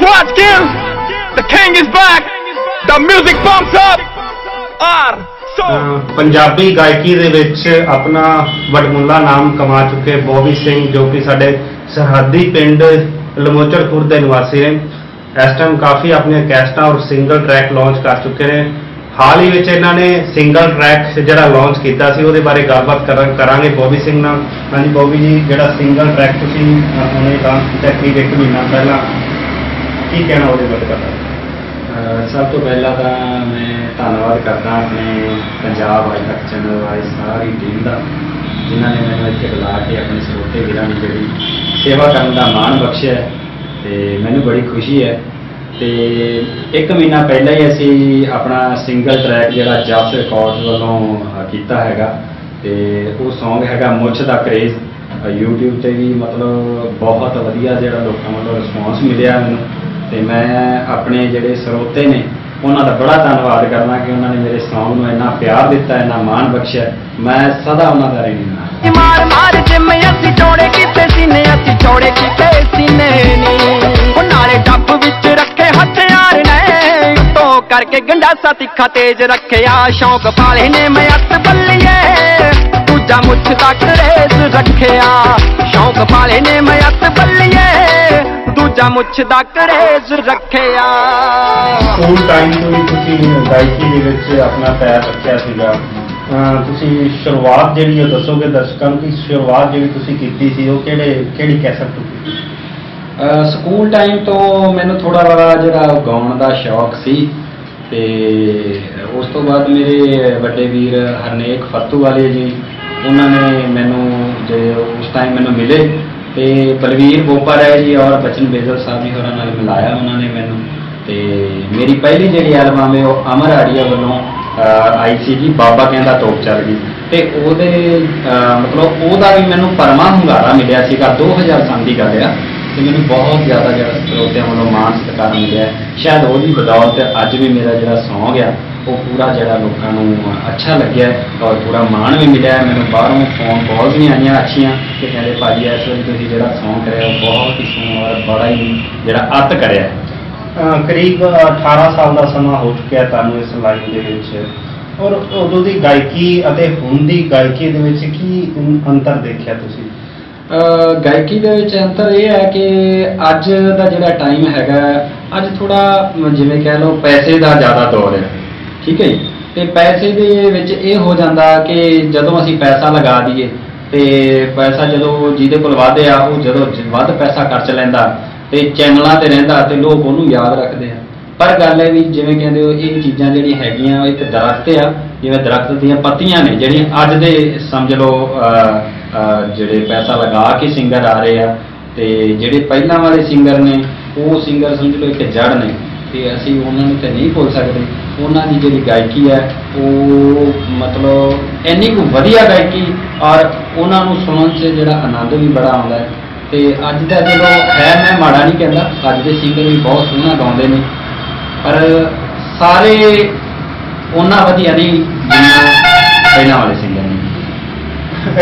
watch. The king is back. The music pumps up. R. Punjabi ਗਾਇਕੀ ਦੇ ਵਿੱਚ ਆਪਣਾ ਵਡਮੁੱਲਾ ਨਾਮ ਕਮਾ ਚੁੱਕੇ ਬੋਬੀ ਸਿੰਘ ਜੋ ਕਿ ਸਾਡੇ ਸਰਹੱਦੀ ਪਿੰਡ ਲਮੋਚਰ ਦੇ ਨਿਵਾਸੀ ਨੇ ਇਸ ਟਾਈਮ ਕਾਫੀ ਆਪਣੀਆਂ ਕੈਸਟਾਂ ਔਰ ਸਿੰਗਲ ਟਰੈਕ ਲਾਂਚ ਕਰ ਚੁੱਕੇ ਨੇ ਹਾਲ ਹੀ ਵਿੱਚ ਇਹਨਾਂ ਨੇ ਸਿੰਗਲ ਟਰੈਕ ਜਿਹੜਾ ਲਾਂਚ ਕੀਤਾ ਸੀ ਉਹਦੇ ਬਾਰੇ ਗੱਲਬਾਤ ਕਰਾਂਗੇ ਬੋਬੀ ਸਿੰਘ ਨਾਲ ਹਾਂਜੀ ਬੋਬੀ ਜੀ ਜਿਹੜਾ ਸਿੰਗਲ ਟਰੈਕ ਤੁਸੀਂ ਅਹ, ਲਾਂਚ ਕੀਤਾ ਕਰੀਬ ਇੱਕ ਮਹੀਨਾ ਪਹਿਲਾਂ ਕੀ ਕਹਿਣਾ ਉਹਦੇ ਬਾਰੇ ਤੁਹਾਡਾ? ਸਭ ਤੋਂ ਪਹਿਲਾਂ ਤਾਂ ਮੈਂ ਧੰਨਵਾਦ ਕਰਦਾ ਆਪਣੇ ਪੰਜਾਬ ਅੱਜ ਤੱਕ ਚੈਨਲ ਵਾਲੀ ਸਾਰੀ ਟੀਮ ਦਾ, ਜਿਨ੍ਹਾਂ ਨੇ ਮੈਨੂੰ ਇੱਥੇ ਬੁਲਾ ਕੇ ਆਪਣੇ ਸਰੋਤੇ ਵੀਰਾਂ ਦੀ ਜਿਹੜੀ ਸੇਵਾ ਕਰਨ ਦਾ ਮਾਣ ਬਖਸ਼ਿਆ ਹੈ ਤੇ ਮੈਨੂੰ ਬੜੀ ਖੁਸ਼ੀ ਹੈ। ਤੇ ਇੱਕ ਮਹੀਨਾ ਪਹਿਲਾਂ ਹੀ ਅਸੀਂ ਆਪਣਾ ਸਿੰਗਲ ਟਰੈਕ ਜਿਹੜਾ ਜਸ ਰਿਕਾਰਡਸ ਵੱਲੋਂ ਕੀਤਾ ਹੈਗਾ, ਤੇ ਉਹ Song ਹੈਗਾ ਮੁੱਛ ਦਾ ਕਰੇਜ਼ YouTube ਤੇ ਵੀ ਮਤਲਬ ਬਹੁਤ ਵਧੀਆ ਜਿਹੜਾ ਲੋਕਾਂ ਵੱਲੋਂ ਰਿਸਪੌਂਸ ਮਿਲਿਆ ਮੈਨੂੰ। ਤੇ ਮੈਂ ਆਪਣੇ ਜਿਹੜੇ ਸਰੋਤੇ ਨੇ, ਉਹਨਾਂ ਦਾ ਬੜਾ ਧੰਨਵਾਦ ਕਰਨਾ ਕਿ ਉਹਨਾਂ ਨੇ ਮੇਰੇ Song ਨੂੰ ਇੰਨਾ ਪਿਆਰ ਦਿੱਤਾ, ਇੰਨਾ ਮਾਣ ਬਖਸ਼ਿਆ। ਮੈਂ ਸਦਾ ਉਹਨਾਂ ਦਾ ਰਹਿਣੀ ਹਾਂ। ਮਾਰ ਮਾਰ ਜਿੰਮ ਅਸੀਂ ਚੌੜੇ ਕੀਤੇ ਸੀਨੇ, ਅਸੀਂ ਚੌੜੇ ਕੀਤੇ ਸੀਨੇ ਨੀ। ਉਹ ਨਾਲੇ ਡੱਬ ਵਿੱਚ ਰੱਖੇ ਹਥਿਆਰ ਨੇ। ਉੱਤੋਂ ਕਰਕੇ ਗੰਡਾਸਾ ਤਿੱਖਾ ਤੇਜ ਰੱਖਿਆ, ਸ਼ੌਂਕ ਪਾਲੇ ਨੇ ਮੈਂ ਅੱਤ ਬੱਲੀਏ। ਦੂਜਾ ਮੁੱਛ ਦਾ ਕਰੇਜ਼ ਰੱਖਿਆ, ਸ਼ੌਂਕ ਪਾਲੇ ਨੇ ਮੈਂ ਅੱਤ ਬੱਲੀਏ। ਦੂਜਾ ਮੁੱਛ ਦਾ ਕਰੇਜ਼ ਰੱਖਿਆ। ਸਕੂਲ ਟਾਈਮ ਤੋਂ ਹੀ ਤੁਸੀਂ ਗਾਇਕੀ ਦੇ ਵਿੱਚ ਆਪਣਾ ਪੈਰ ਰੱਖਿਆ ਸੀਗਾ। ਅਹ ਤੁਸੀਂ ਸ਼ੁਰੂਆਤ ਜਿਹੜੀ ਉਹ ਦੱਸੋਗੇ ਦਰਸ਼ਕਾਂ ਨੂੰ ਕਿ ਸ਼ੁਰੂਆਤ ਜਿਹੜੀ ਤੁਸੀਂ ਕੀਤੀ ਸੀ ਉਹ ਕਿਹੜੇ ਕਿਹੜੀ ਕੈਸਟ ਤੋਂ ਕੀਤੀ? ਅਹ ਸਕੂਲ ਟਾਈਮ ਤੋਂ ਮੈਨੂੰ ਥੋੜਾ ਬੜਾ ਜਿਹੜਾ ਗਾਉਣ ਦਾ ਸ਼ੌਕ ਸੀ ਤੇ ਉਸ ਤੋਂ ਬਾਅਦ ਮੇਰੇ ਵੱਡੇ ਵੀਰ ਹਰਨੇਕ ਫੱਤੂ ਵਾਲੇ ਜੀ ਉਹਨਾਂ ਨੇ ਮੈਨੂੰ ਜੇ ਉਸ ਟਾਈਮ ਮੈਨੂੰ ਮਿਲੇ ਤੇ ਬਲਵੀਰ ਬੋਪਾ ਰਾਏ ਜੀ ਔਰ ਬਚਨ ਬੇਜਲ ਸਾਹਿਬ ਜੀ ਹੋਰਾਂ ਨਾਲ ਮਿਲਾਇਆ ਉਹਨਾਂ ਨੇ ਮੈਨੂੰ। ਤੇ ਮੇਰੀ ਪਹਿਲੀ ਜਿਹੜੀ ਐਲਬਮ ਹੈ, ਉਹ ਅਮਰ ਆੜੀਆ ਵੱਲੋਂ ਆਈ ਸੀ ਜੀ, ਬਾਬਾ ਕਹਿੰਦਾ ਤੋਪ ਚੱਲ ਗਈ। ਤੇ ਉਹਦੇ ਮਤਲਬ ਉਹਦਾ ਵੀ ਮੈਨੂੰ ਪਰਮਾ ਹੁੰਗਾਰਾ ਮਿਲਿਆ ਸੀਗਾ 2000 ਸਾਲ ਦੀ ਗੱਲ ਆ। ਤੇ ਮੈਨੂੰ ਬਹੁਤ ਜ਼ਿਆਦਾ ਜਿਹੜਾ ਸਰੋਤਿਆਂ ਵੱਲੋਂ ਮਾਣ ਸਤਿਕਾਰ ਮਿਲਿਆ। ਸ਼ਾਇਦ ਉਹਦੀ ਬਦੌਲਤ ਅੱਜ ਵੀ ਮੇਰਾ ਜਿਹੜਾ ਸੌਂਗ ਆ ਉਹ ਪੂਰਾ ਜਿਹੜਾ ਲੋਕਾਂ ਨੂੰ ਅੱਛਾ ਲੱਗਿਆ ਔਰ ਪੂਰਾ ਮਾਣ ਵੀ ਮਿਲਿਆ। ਮੈਨੂੰ ਬਾਹਰੋਂ ਫੋਨ ਕਾਲਸ ਵੀ ਆਈਆਂ ਅੱਛੀਆਂ ਕਿ ਕਹਿੰਦੇ ਭਾਜੀ ਇਸ ਵਾਰੀ ਤੁਸੀਂ ਜਿਹੜਾ ਸੌਂਗ ਕਰਿਆ ਉਹ ਬਹੁਤ ਹੀ ਸੋਹਣਾ ਔਰ ਬੜਾ ਹੀ ਜਿਹੜਾ ਅੱਤ ਕਰਿਆ। ਕਰੀਬ 18 ਸਾਲ ਦਾ ਸਮਾਂ ਹੋ ਚੁੱਕਿਆ ਤੁਹਾਨੂੰ ਇਸ ਲਾਈਨ ਦੇ ਵਿੱਚ। ਔਰ ਉਦੋਂ ਦੀ ਗਾਇਕੀ ਅਤੇ ਹੁਣ ਦੀ ਗਾਇਕੀ ਦੇ ਵਿੱਚ ਕੀ ਅੰਤਰ ਦੇਖਿਆ ਤੁਸੀਂ? ਗਾਇਕੀ ਦੇ ਵਿੱਚ ਅੰਤਰ ਇਹ ਹੈ ਕਿ ਅੱਜ ਦਾ ਜਿਹੜਾ ਟਾਈਮ ਹੈਗਾ ਅੱਜ ਥੋੜਾ ਜਿਵੇਂ ਕਹਿ ਲਓ ਪੈਸੇ ਦਾ ਜ਼ਿਆਦਾ ਦੌਰ ਹੈ। ਠੀਕ ਹੈ ਜੀ? ਤੇ ਪੈਸੇ ਦੇ ਵਿੱਚ ਇਹ ਹੋ ਜਾਂਦਾ ਕਿ ਜਦੋਂ ਅਸੀਂ ਪੈਸਾ ਲਗਾ ਦਈਏ ਤੇ ਪੈਸਾ ਜਦੋਂ ਜਿਹਦੇ ਕੋਲ ਵੱਧ ਆ, ਉਹ ਜਦੋਂ ਵੱਧ ਪੈਸਾ ਖਰਚ ਲੈਂਦਾ ਤੇ ਚੈਨਲਾਂ ਤੇ ਰਹਿੰਦਾ ਤੇ ਲੋਕ ਉਹਨੂੰ ਯਾਦ ਰੱਖਦੇ ਆ। ਪਰ ਗੱਲ ਹੈ ਵੀ ਜਿਵੇਂ ਕਹਿੰਦੇ ਹੋ, ਇਹ ਚੀਜ਼ਾਂ ਜਿਹੜੀਆਂ ਹੈਗੀਆਂ ਇੱਕ ਦਰਖਤ ਆ, ਜਿਵੇਂ ਦਰਖਤ ਦੀਆਂ ਪੱਤੀਆਂ ਨੇ, ਜਿਹੜੀਆਂ ਅੱਜ ਦੇ ਸਮਝ ਲਓ ਜਿਹੜੇ ਪੈਸਾ ਲਗਾ ਕੇ ਸਿੰਗਰ ਆ ਰਹੇ ਆ, ਤੇ ਜਿਹੜੇ ਪਹਿਲਾਂ ਵਾਲੇ ਸਿੰਗਰ ਨੇ, ਉਹ ਸਿੰਗਰ ਸਮਝ ਲਓ ਇੱਕ ਜੜ ਨੇ, ਤੇ ਅਸੀਂ ਉਹਨਾਂ ਨੂੰ ਤੇ ਨਹੀਂ ਭੁੱਲ ਸਕਦੇ। ਉਹਨਾਂ ਦੀ ਜਿਹੜੀ ਗਾਇਕੀ ਹੈ ਉਹ ਮਤਲਬ ਇੰਨੀ ਕੁ ਵਧੀਆ ਗਾਇਕੀ ਔਰ ਉਹਨਾਂ ਨੂੰ ਸੁਣਨ 'ਚ ਜਿਹੜਾ ਆਨੰਦ ਵੀ ਬੜਾ ਆਉਂਦਾ ਹੈ। ਤੇ ਅੱਜ ਦਾ ਚਲੋ ਹੈ ਮੈਂ ਮਾੜਾ ਨਹੀਂ ਕਹਿੰਦਾ ਅੱਜ ਦੇ ਸਿੰਗਰ ਵੀ ਬਹੁਤ ਸੋਹਣਾ ਗਾਉਂਦੇ ਨੇ। ਪਰ ਸਾਰੇ ਉਹਨਾਂ ਵਧੀਆ ਨਹੀਂ ਜਿੰਨਾ ਪਹਿਲਾਂ ਵਾਲੇ ਸਿੰਗਰ ਨੇ।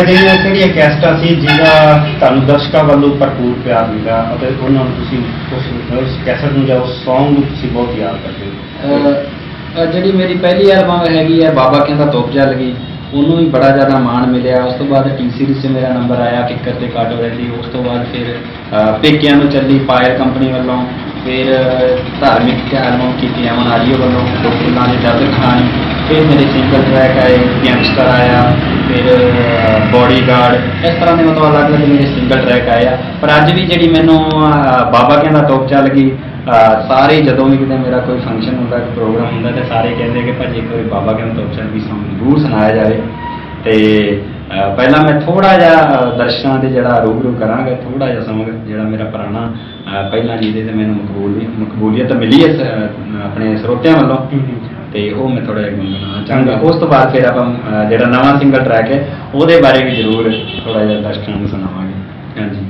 ਅਜਿਹੀਆਂ ਕਿਹੜੀਆਂ ਕੈਸਟਾਂ ਸੀ ਜਿਹਦਾ ਤੁਹਾਨੂੰ ਦਰਸ਼ਕਾਂ ਵੱਲੋਂ ਭਰਪੂਰ ਪਿਆਰ ਮਿਲਿਆ ਅਤੇ ਉਹਨਾਂ ਨੂੰ ਤੁਸੀਂ ਉਸ ਉਸ ਕੈਸਟ ਨੂੰ ਜਾਂ ਉਸ Song ਨੂੰ ਤੁਸੀਂ ਬਹੁਤ ਯਾਦ ਕਰਦੇ ਹੋ? ਅਹ, ਜਿਹੜੀ ਮੇਰੀ ਪਹਿਲੀ ਐਲਬਮ ਹੈਗੀ ਹੈ ਬਾਬਾ ਕਹਿੰਦਾ ਤੋਪ ਚੱਲ ਗਈ ਉਹਨੂੰ ਵੀ ਬੜਾ ਜ਼ਿਆਦਾ ਮਾਣ ਮਿਲਿਆ। ਉਸ ਤੋਂ ਬਾਅਦ ਟੀ ਸੀਰੀਜ਼ 'ਚ ਮੇਰਾ ਨੰਬਰ ਆਇਆ ਕਿੱਕਰ ਤੇ ਕਾਟੋ ਰੈਲੀ ਉਸ ਤੋਂ ਬਾਅਦ ਫਿਰ ਅਹ, ਪੇਕਿਆਂ ਨੂੰ ਚੱਲੀ ਪਾਇਰ ਕੰਪਨੀ ਵੱਲੋਂ। ਫਿਰ ਅਹ, ਧਾਰਮਿਕ ਐਲਬਮ ਕੀਤੀ ਅਮਨ ਆਡੀਓ ਵੱਲੋਂ ਦੋ ਫੁੱਲਾਂ ਦੀ ਦਰਦ ਕਹਾਣੀ। ਫਿਰ ਮੇਰੇ ਸਿੰਗਲ ਟਰੈਕ ਆਏ ਗੈਂਗਸਟਰ ਆਇਆ ਫਿਰ ਬੋਡੀਗਾਰਡ ਇਸ ਤਰ੍ਹਾਂ ਦੇ ਮਤਲਬ ਅਲੱਗ-ਅਲੱਗ ਮੇਰੇ ਸਿੰਗਲ ਟਰੈਕ ਆਏ ਆ। ਪਰ ਅੱਜ ਵੀ ਜਿਹੜੀ ਮੈਨੂੰ ਅਹ, ਬਾਬਾ ਕਹਿੰਦਾ ਤੋਪ ਚੱਲ ਗਈ ਸਾਰੇ ਜਦੋਂ ਵੀ ਕਿਤੇ ਮੇਰਾ ਕੋਈ ਫੰਕਸ਼ਨ ਹੁੰਦਾ ਕੋਈ ਪ੍ਰੋਗਰਾਮ ਹੁੰਦਾ ਤੇ ਸਾਰੇ ਕਹਿੰਦੇ ਕਿ ਭਾਜੀ ਇੱਕ ਵਾਰੀ ਬਾਬਾ ਤੋਪ ਚੱਲ ਗਈ ਸਾਨੂੰ ਜ਼ਰੂਰ ਸੁਣਾਇਆ ਜਾਵੇ। ਤੇ ਪਹਿਲਾਂ ਮੈਂ ਥੋੜਾ ਜਿਹਾ ਦਰਸ਼ਕਾਂ ਦੇ ਜਿਹੜਾ ਰੂਬਰੂ ਕਰਾਂਗਾ ਥੋੜਾ ਜਿਹਾ ਸਮਾਂ ਜਿਹੜਾ ਮੇਰਾ ਪੁਰਾਣਾ ਪਹਿਲਾਂ ਜਿਹਦੇ ਤੇ ਮੈਨੂੰ ਮਕਬੂਲ ਮਕਬੂਲੀਅਤ ਮਿਲੀ ਹੈ ਆਪਣੇ ਸਰੋਤਿਆਂ ਵੱਲੋਂ। ਤੇ ਉਹ ਮੈਂ ਥੋੜਾ ਜਿਹਾ ਗੁੰਗਣਾ ਚਾਹਾਂਗਾ। ਉਸ ਤੋਂ ਬਾਅਦ ਫਿਰ ਆਪਾਂ ਜਿਹੜਾ ਨਵਾਂ ਸਿੰਗਲ ਟਰੈਕ ਹੈ ਉਹਦੇ ਬਾਰੇ ਵੀ ਜ਼ਰੂਰ ਥੋੜਾ ਜਿਹਾ ਦਰਸ਼ਕਾਂ ਨੂੰ ਸੁਣਾਵਾਂਗੇ। ਹਾਂਜੀ।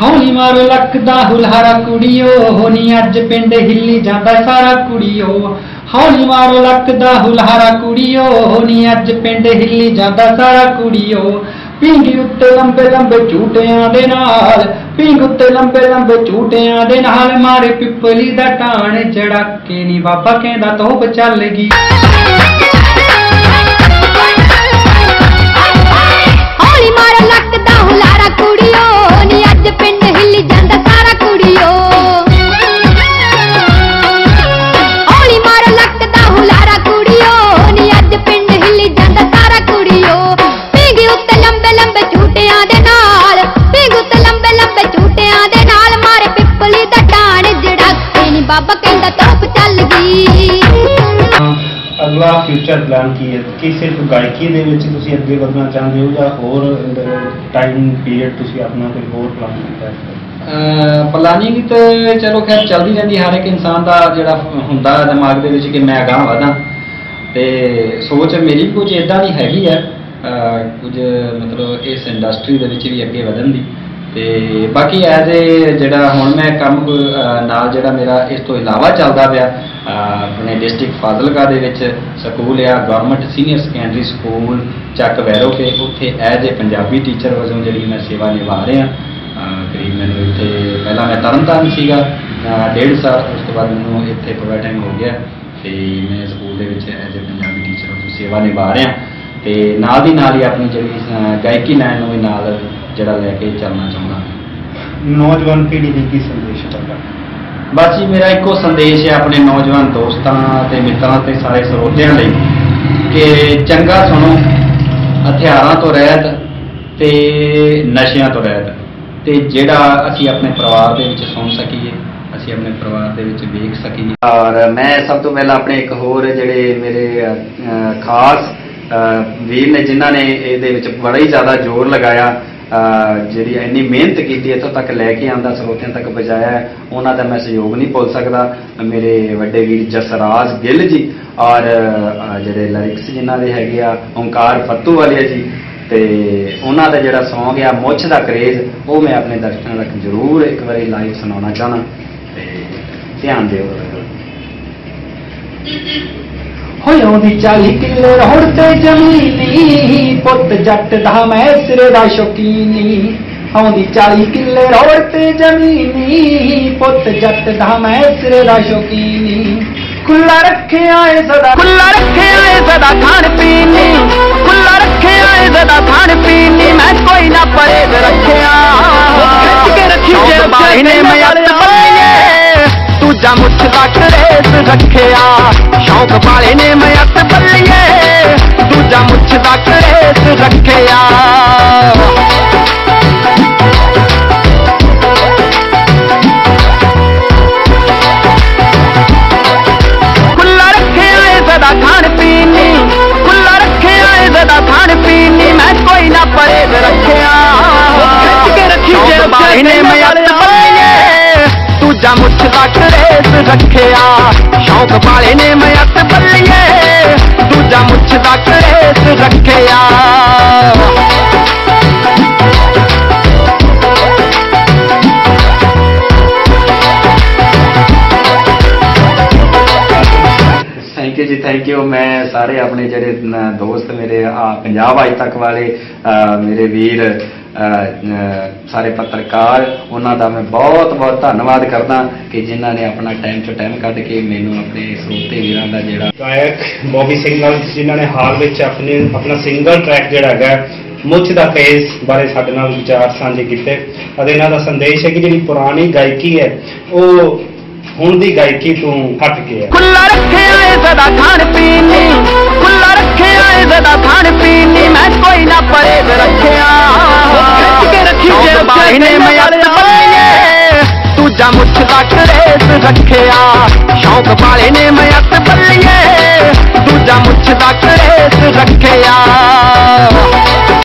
ਹੌਲੀ ਮਾਰੋ ਲੱਕਦਾ ਹੁਲਹਾਰਾ ਕੁੜੀਓ ਹੋਨੀ ਅੱਜ ਪਿੰਡ ਹਿੱਲੀ ਜਾਂਦਾ ਸਾਰਾ ਕੁੜੀਓ। ਹੌਲੀ ਮਾਰੋ ਲੱਕਦਾ ਹੁਲਹਾਰਾ ਕੁੜੀਓ ਹੋਨੀ ਅੱਜ ਪਿੰਡ ਹਿੱਲੀ ਜਾਂਦਾ ਸਾਰਾ ਕੁੜੀਓ। ਪਿੰਗੀ ਉੱਤੇ ਲੰਬੇ ਲੰਬੇ ਝੂਟਿਆਂ ਦੇ ਨਾਲ ਪਿੰਗ ਉੱਤੇ ਲੰਬੇ ਲੰਬੇ ਝੂਟਿਆਂ ਦੇ ਨਾਲ ਮਾਰੇ ਪਿੱਪਲੀ ਦਾ ਟਾਣ ਢਾਣ ਜੜਾਕੇ ਨੀ ਬਾਬਾ ਕਹਿੰਦਾ ਤੋਪ ਚੱਲ ਗਈ। ਅਗਲਾ ਫਿਊਚਰ ਪਲਾਨ ਕੀ ਹੈ? ਕੀ ਸਿਰਫ ਗਾਇਕੀ ਦੇ ਵਿੱਚ ਤੁਸੀਂ ਅੱਗੇ ਵਧਣਾ ਚਾਹੁੰਦੇ ਹੋ ਜਾਂ ਹੋਰ ਟਾਈਮ ਪੀਰੀਅਡ ਤੁਸੀਂ ਆਪਣਾ ਕੋਈ ਹੋਰ ਪਲਾਨ ਕੀਤਾ ਹੈ? ਪਲਾਨਿੰਗ ਤੇ ਚਲੋ ਖੈਰ ਚੱਲਦੀ ਰਹਿੰਦੀ, ਹਰ ਇੱਕ ਇਨਸਾਨ ਦਾ ਜਿਹੜਾ ਹੁੰਦਾ ਦਿਮਾਗ ਦੇ ਵਿੱਚ ਕਿ ਮੈਂ ਅਗਾਂਹ ਵਧਾਂ। ਤੇ ਸੋਚ ਮੇਰੀ ਕੁਝ ਇਦਾਂ ਦੀ ਹੈਗੀ ਹੈ, ਅਹ, ਕੁਝ ਮਤਲਬ ਇਸ ਇੰਡਸਟਰੀ ਦੇ ਵਿੱਚ ਵੀ ਅੱਗੇ ਵਧਣ ਦੀ। ਤੇ ਬਾਕੀ ਐਜ਼ ਏ ਜਿਹੜਾ ਹੁਣ ਮੈਂ ਕੰਮ ਨਾਲ ਜਿਹੜਾ ਮੇਰਾ ਇਸ ਤੋਂ ਇਲਾਵਾ ਚੱਲਦਾ ਪਿਆ ਆਪਣੇ ਡਿਸਟ੍ਰਿਕਟ ਫਾਜ਼ਿਲਕਾ ਦੇ ਵਿੱਚ ਸਕੂਲ ਆ ਗਵਰਨਮੈਂਟ ਸੀਨੀਅਰ ਸੈਕੰਡਰੀ ਸਕੂਲ ਚੱਕ ਵੈਰੋ ਕੇ ਉੱਥੇ ਐਜ਼ ਏ ਪੰਜਾਬੀ ਟੀਚਰ ਵਜੋਂ ਜਿਹੜੀ ਮੈਂ ਸੇਵਾ ਨਿਭਾ ਰਿਹਾ। ਕਰੀਬ ਮੈਨੂੰ ਇੱਥੇ, ਪਹਿਲਾਂ ਮੈਂ ਤਰਨਤਾਰਨ ਸੀਗਾ ਡੇਢ ਸਾਲ, ਉਸ ਤੋਂ ਬਾਅਦ ਮੈਨੂੰ ਇੱਥੇ ਥੋੜਾ ਟਾਈਮ ਹੋ ਗਿਆ ਤੇ ਮੈਂ ਸਕੂਲ ਦੇ ਵਿੱਚ ਐਜ਼ ਏ ਪੰਜਾਬੀ ਟੀਚਰ ਵਜੋਂ ਸੇਵਾ ਨਿਭਾ ਰਿਹਾ। ਤੇ ਨਾਲ ਦੀ ਨਾਲ ਹੀ ਆਪਣੀ ਜਿਹੜੀ ਗਾਇਕੀ ਲਾਈਨ ਨੂੰ ਵੀ ਨਾਲ ਜਿਹੜਾ ਲੈ ਕੇ ਚੱਲਣਾ ਚਾਹੁੰਦਾ। ਨੌਜਵਾਨ ਪੀੜ੍ਹੀ ਲਈ ਕੀ ਸੰਦੇਸ਼ ਤੁਹਾਡਾ? ਬਸ ਜੀ ਮੇਰਾ ਇੱਕੋ ਸੰਦੇਸ਼ ਹੈ ਆਪਣੇ ਨੌਜਵਾਨ ਦੋਸਤਾਂ ਤੇ ਮਿੱਤਰਾਂ ਤੇ ਸਾਰੇ ਸਰੋਤਿਆਂ ਲਈ ਕਿ ਚੰਗਾ ਸੁਣੋ, ਹਥਿਆਰਾਂ ਤੋਂ ਰਹਿਤ ਤੇ ਨਸ਼ਿਆਂ ਤੋਂ ਰਹਿਤ। ਤੇ ਜਿਹੜਾ ਅਸੀਂ ਆਪਣੇ ਪਰਿਵਾਰ ਦੇ ਵਿੱਚ ਸੁਣ ਸਕੀਏ, ਅਸੀਂ ਆਪਣੇ ਪਰਿਵਾਰ ਦੇ ਵਿੱਚ ਵੇਖ ਸਕੀਏ। ਔਰ ਮੈਂ ਸਭ ਤੋਂ ਪਹਿਲਾਂ ਆਪਣੇ ਇੱਕ ਹੋਰ ਜਿਹੜੇ ਮੇਰੇ ਖਾਸ ਵੀਰ ਨੇ ਜਿਨ੍ਹਾਂ ਨੇ ਇਹਦੇ ਵਿੱਚ ਬੜਾ ਹੀ ਜ਼ਿਆਦਾ ਜ਼ੋਰ ਲਗਾਇਆ ਜਿਹੜੀ ਇੰਨੀ ਮਿਹਨਤ ਕੀਤੀ, ਇੱਥੋਂ ਤੱਕ ਲੈ ਕੇ ਆਂਦਾ ਸਰੋਤਿਆਂ ਤੱਕ ਪਹੁੰਚਾਇਆ ਉਹਨਾਂ ਦਾ ਮੈਂ ਸਹਿਯੋਗ ਨਹੀਂ ਭੁੱਲ ਸਕਦਾ। ਮੇਰੇ ਵੱਡੇ ਵੀਰ ਜਸਰਾਜ ਗਿੱਲ ਜੀ ਔਰ ਜਿਹੜੇ ਲਿਰਿਕਸ ਜਿਨ੍ਹਾਂ ਦੇ ਹੈਗੇ ਆ, ਓਂਕਾਰ ਫੱਤੂ ਵਾਲੇ ਜੀ, ਤੇ ਉਹਨਾਂ ਦਾ ਜਿਹੜਾ Song ਆ, ਮੁੱਛ ਦਾ ਕਰੇਜ਼, ਉਹ ਮੈਂ ਆਪਣੇ ਦਰਸ਼ਕਾਂ ਤੱਕ ਜ਼ਰੂਰ ਇੱਕ ਵਾਰੀ ਲਾਈਵ ਸੁਣਾਉਣਾ ਚਾਹਨਾ ਤੇ ਧਿਆਨ ਦਿਓ। ਹੋਏ ਉਹਦੀ 40 ਕਿੱਲੇ ਰੋੜ ਤੇ ਜ਼ਮੀਨੀ ਪੁੱਤ ਜੱਟ ਦਾ ਮੈਂ ਸਿਰੇ ਦਾ ਸ਼ੌਕੀਨੀ। ਆਉਂਦੀ 40 ਕਿੱਲੇ ਰੋੜ ਤੇ ਜ਼ਮੀਨੀ ਪੁੱਤ ਜੱਟ ਦਾ ਮੈਂ ਸਿਰੇ ਦਾ ਸ਼ੌਕੀਨੀ। ਖੁੱਲਾ ਰੱਖਿਆ ਏ ਸਦਾ ਖੁੱਲਾ ਰੱਖਿਆ ਏ ਸਦਾ ਖਾਣ ਪੀਣ ਨੀ ਖੁੱਲਾ ਰੱਖਿਆ ਏ ਸਦਾ ਖਾਣ ਪੀਣ ਨੀ ਮੈਂ ਕੋਈ ਨਾ ਪਰਹੇਜ਼ ਰੱਖਿਆ। ਖਿੱਚ ਕੇ ਰੱਖੀ ਜੇ ਬਾਹੀ ਨੇ ਮੈਂ ਅੱਤ ਬੱਲੀਏ ਦੂਜਾ ਮੁੱਛ ਦਾ ਕਰੇਸ ਰੱਖਿਆ। ਸ਼ੌਂਕ ਵਾਲੇ ਨੇ ਦੂਜਾ ਮੁੱਛ ਦਾ ਕਰੇਸ ਰੱਖਿਆ ਖੁੱਲਾ ਰੱਖਿਆ ਏ ਸਦਾ ਖਾਣ ਪੀਣ ਨੀ ਖੁੱਲਾ ਰੱਖਿਆ ਏ ਸਦਾ ਖਾਣ ਪੀਣ ਨੀ ਮੈਂ ਕੋਈ ਨਾ ਪਰਹੇਜ਼ ਰੱਖਿਆ ਖਿੱਚ ਕੇ ਰੱਖੀ ਜੇ ਬਾਹੀ ਨੇ ਮੈਂ ਅੱਤ ਬੱਲੀਏ ਦੂਜਾ ਮੁੱਛ ਦਾ ਕਰੇਸ ਰੱਖਿਆ ਸ਼ੌਂਕ ਵਾਲੇ ਨੇ ਮੈਂ ਅੱਤ ਬੱਲੀਏ ਦੂਜਾ ਮੁੱਛ ਦਾ ਕਰੇਸ ਰੱਖਿਆ ਥੈਂਕ ਯੂ ਜੀ ਥੈਂਕ ਯੂ ਮੈਂ ਸਾਰੇ ਆਪਣੇ ਜਿਹੜੇ ਨ- ਦੋਸਤ ਮੇਰੇ ਆ ਪੰਜਾਬ ਅੱਜ ਤੱਕ ਵਾਲੇ ਅ, ਮੇਰੇ ਵੀਰ ਅ, ਅ, ਸਾਰੇ ਪੱਤਰਕਾਰ ਉਹਨਾਂ ਦਾ ਮੈਂ ਬਹੁਤ ਬਹੁਤ ਧੰਨਵਾਦ ਕਰਦਾ ਕਿ ਜਿਨ੍ਹਾਂ ਨੇ ਆਪਣਾ ਟਾਈਮ ਤੋਂ ਟਾਈਮ ਕੱਢ ਕੇ ਮੈਨੂੰ ਆਪਣੇ ਸਰੋਤੇ ਵੀਰਾਂ ਦਾ ਜਿਹੜਾ ਗਾਇਕ ਬੌਬੀ ਸਿੰਘ ਨਾਲ ਜਿਨ੍ਹਾਂ ਨੇ ਹਾਲ ਵਿੱਚ ਆਪਣੇ ਆਪਣਾ ਸਿੰਗਲ ਟਰੈਕ ਜਿਹੜਾ ਹੈਗਾ ਮੁੱਛ ਦਾ ਫੇਸ ਬਾਰੇ ਸਾਡੇ ਨਾਲ ਵਿਚਾਰ ਸਾਂਝੇ ਕੀਤੇ। ਅਤੇ ਇਹਨਾਂ ਦਾ ਸੰਦੇਸ਼ ਹੈ ਕਿ ਜਿਹੜੀ ਪੁਰਾਣੀ ਗਾਇਕੀ ਹੈ ਉਹ ਹੁਣ ਦੀ ਗਾਇਕੀ ਤੋਂ ਹਟ ਕੇ ਹੈ। ਖੁੱਲਾ ਰੱਖਿਆ ਏ ਸਦਾ ਖਾਣ ਪੀਣ ਨੀ ਖੁੱਲਾ ਰੱਖਿਆ ਏ ਸਦਾ ਰੱਖਿਆ। ਸ਼ੌਂਕ ਵਾਲੇ ਨੇ ਮੈਂ ਅੱਤ ਬੱਲੀਏ ਦੂਜਾ ਮੁੱਛ ਦਾ ਕਰੇਸ ਰੱਖਿਆ।